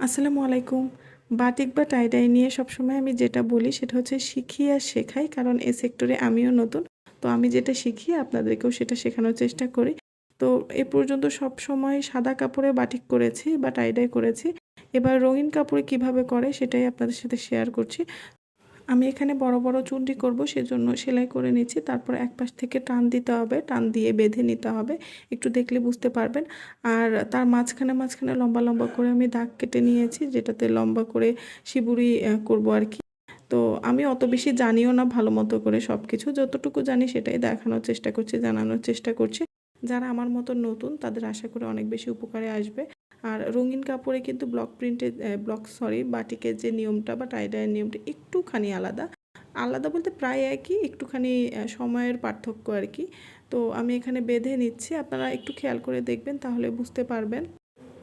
আসসালামু আলাইকুম। বাটিক বা টাইডাই নিয়ে সবসময় আমি যেটা বলি সেটা হচ্ছে শিখি আর শেখাই, কারণ এ সেক্টরে আমিও নতুন। তো আমি যেটা শিখি, আপনাদেরকেও সেটা শেখানোর চেষ্টা করি। তো এ পর্যন্ত সব সময় সাদা কাপড়ে বাটিক করেছি বা টাইডাই করেছি। এবার রঙিন কাপড়ে কীভাবে করে সেটাই আপনাদের সাথে শেয়ার করছি। আমি এখানে বড় বড় চুনরি করব, সেজন্য সেলাই করে নিচ্ছি। তারপর এক পাশ থেকে টান দিতে হবে, টান দিয়ে বেঁধে নিতে হবে। একটু দেখলে বুঝতে পারবেন। আর তার মাঝখানে মাঝখানে লম্বা লম্বা করে আমি দাগ কেটে নিয়েছি, যেটাতে লম্বা করে শিবুরি করব আর কি। তো আমি অত বেশি জানিও না ভালো মতো করে সব কিছু যতটুকু জানি সেটাই দেখানোর চেষ্টা করছি, জানানোর চেষ্টা করছি। যারা আমার মতো নতুন, তাদের আশা করে অনেক বেশি উপকারে আসবে। আর রঙিন কাপড়ে কিন্তু ব্লক প্রিন্টের ব্লক সরি বাটিকের যে নিয়মটা বা টাইডাইয়ের নিয়মটা একটুখানি আলাদা। আলাদা বলতে প্রায় একই, একটুখানি সময়ের পার্থক্য আর কি। তো আমি এখানে বেঁধে নিচ্ছি, আপনারা একটু খেয়াল করে দেখবেন তাহলে বুঝতে পারবেন।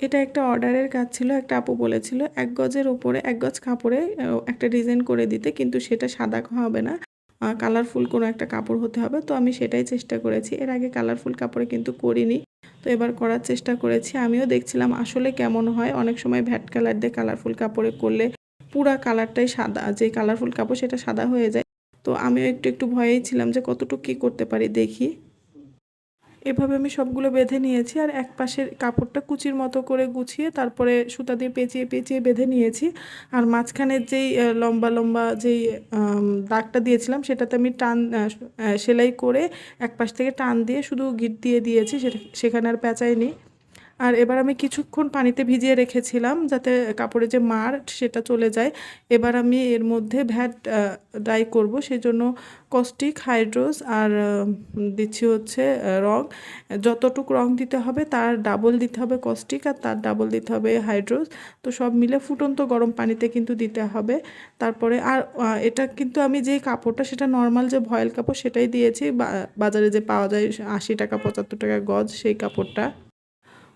এটা একটা অর্ডারের কাজ ছিল, একটা আপু বলেছিল, এক গজের ওপরে, এক গজ কাপড়ে একটা ডিজাইন করে দিতে, কিন্তু সেটা সাদা হবে না। কালারফুল কোনো একটা কাপড় হতে হবে। তো আমি সেটাই চেষ্টা করেছি। এর আগে কালারফুল কাপড়ে কিন্তু করিনি। তো এবার করার চেষ্টা করেছি। আমিও দেখছিলাম আসলে কেমন হয়। অনেক সময় ভ্যাট কালার দিয়ে কালারফুল কাপড়ে করলে পুরা কালারটাই সাদা। যে কালারফুল কাপড় সেটা সাদা হয়ে যায়। তো আমিও একটু একটু ভয়েই ছিলাম যে কতটুকু কী করতে পারি দেখি। এভাবে আমি সবগুলো বেঁধে নিয়েছি আর এক পাশের কাপড়টা কুচির মতো করে গুছিয়ে তারপরে সুতা দিয়ে পেঁচিয়ে পেঁচিয়ে বেঁধে নিয়েছি। আর মাঝখানের যেই লম্বা লম্বা যেই দাগটা দিয়েছিলাম সেটাতে আমি টান সেলাই করে এক পাশ থেকে টান দিয়ে শুধু গিট দিয়ে দিয়েছি, সেটা, সেখানে আর পেঁচাইনি। আর এবার আমি কিছুক্ষণ পানিতে ভিজিয়ে রেখেছিলাম যাতে কাপড়ে যে মার সেটা চলে যায়। এবার আমি এর মধ্যে ভ্যাট ডাই করব। সেজন্য কস্টিক হাইড্রোস আর দিচ্ছি হচ্ছে রং। যতটুকু রং দিতে হবে তার ডাবল দিতে হবে কস্টিক আর তার ডাবল দিতে হবে হাইড্রোস তো সব মিলে ফুটন্ত গরম পানিতে কিন্তু দিতে হবে। তারপরে আর এটা কিন্তু আমি যে কাপড়টা, সেটা নর্মাল যে ভয়েল কাপড় সেটাই দিয়েছি। বাজারে যে পাওয়া যায় আশি টাকা, পঁচাত্তর টাকা গজ সেই কাপড়টা।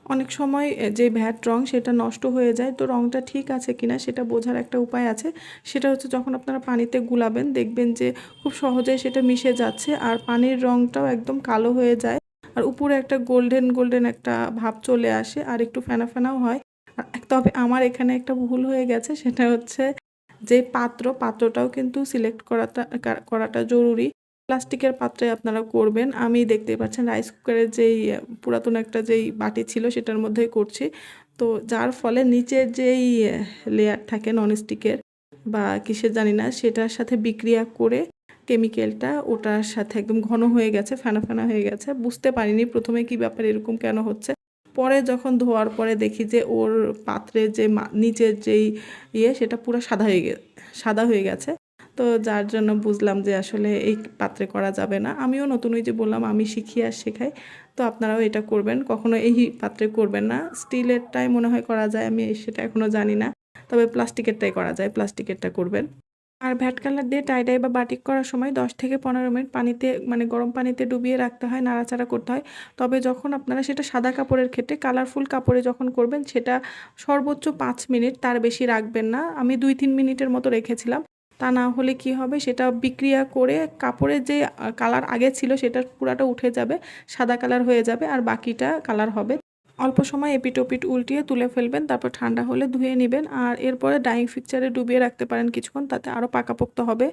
অনেক সময় যে ভ্যাট রং সেটা নষ্ট হয়ে যায়, তো রংটা ঠিক আছে কিনা সেটা বোঝার একটা উপায় আছে। সেটা হচ্ছে যখন আপনারা পানিতে গুলাবেন, দেখবেন যে খুব সহজে সেটা মিশে যাচ্ছে আর পানির রংটাও একদম কালো হয়ে যায় আর উপরে একটা গোল্ডেন গোল্ডেন একটা ভাব চলে আসে আর একটু ফেনা ফেনাও হয়। আর তবে আমার এখানে একটা ভুল হয়ে গেছে, সেটা হচ্ছে যে পাত্র, পাত্রটাও কিন্তু সিলেক্ট করাটা করাটা জরুরি। প্লাস্টিকের পাত্রে আপনারা করবেন। আমি দেখতে পাচ্ছেন রাইস কুকারের যেই, পুরাতন একটা যেই বাটি ছিল সেটার মধ্যেই করছি। তো যার ফলে নিচের যেই লেয়ার থাকে ননস্টিকের বা কিসের জানি না, সেটার সাথে বিক্রিয়া করে কেমিক্যালটা ওটার সাথে একদম ঘন হয়ে গেছে, ফেনা ফেনা হয়ে গেছে। বুঝতে পারিনি প্রথমে কি ব্যাপার, এরকম কেন হচ্ছে। পরে যখন ধোয়ার পরে দেখি যে ওর পাত্রে যে নিচের যেই ইয়ে সেটা পুরো সাদা হয়ে গে, সাদা হয়ে গেছে। তো যার জন্য বুঝলাম যে আসলে এই পাত্রে করা যাবে না। আমিও নতুন ওই যে বললাম, আমি শিখি আর শেখাই। তো আপনারাও এটা করবেন, কখনো এই পাত্রে করবেন না। স্টিলেরটাই মনে হয় করা যায়, আমি সেটা এখনও জানি না। তবে প্লাস্টিকেরটাই করা যায়, প্লাস্টিকেরটা করবেন। আর ভ্যাট কালার দিয়ে টাইডাই বা বাটিক করার সময় দশ থেকে পনেরো মিনিট পানিতে মানে গরম পানিতে ডুবিয়ে রাখতে হয়, নাড়াচাড়া করতে হয়। তবে যখন আপনারা সেটা সাদা কাপড়ের ক্ষেত্রে, কালারফুল কাপড়ে যখন করবেন, সেটা সর্বোচ্চ পাঁচ মিনিট, তার বেশি রাখবেন না। আমি দুই তিন মিনিটের মতো রেখেছিলাম। তা না হলে কি হবে? সেটা বিক্রিয়া করে কাপড়ের যে কালার আগে ছিল সেটা পুরাটা উঠে যাবে, সাদা কালার হয়ে যাবে আর বাকিটা কালার হবে। অল্প সময় এপিটোপিট উল্টিয়ে তুলে ফেলবেন, তারপর ঠান্ডা হলে ধুয়ে নেবেন আর এরপরে ডাইং ফিকচারে ডুবিয়ে রাখতে পারেন কিছুক্ষণ, তাতে আরও পাকাপোক্ত হবে।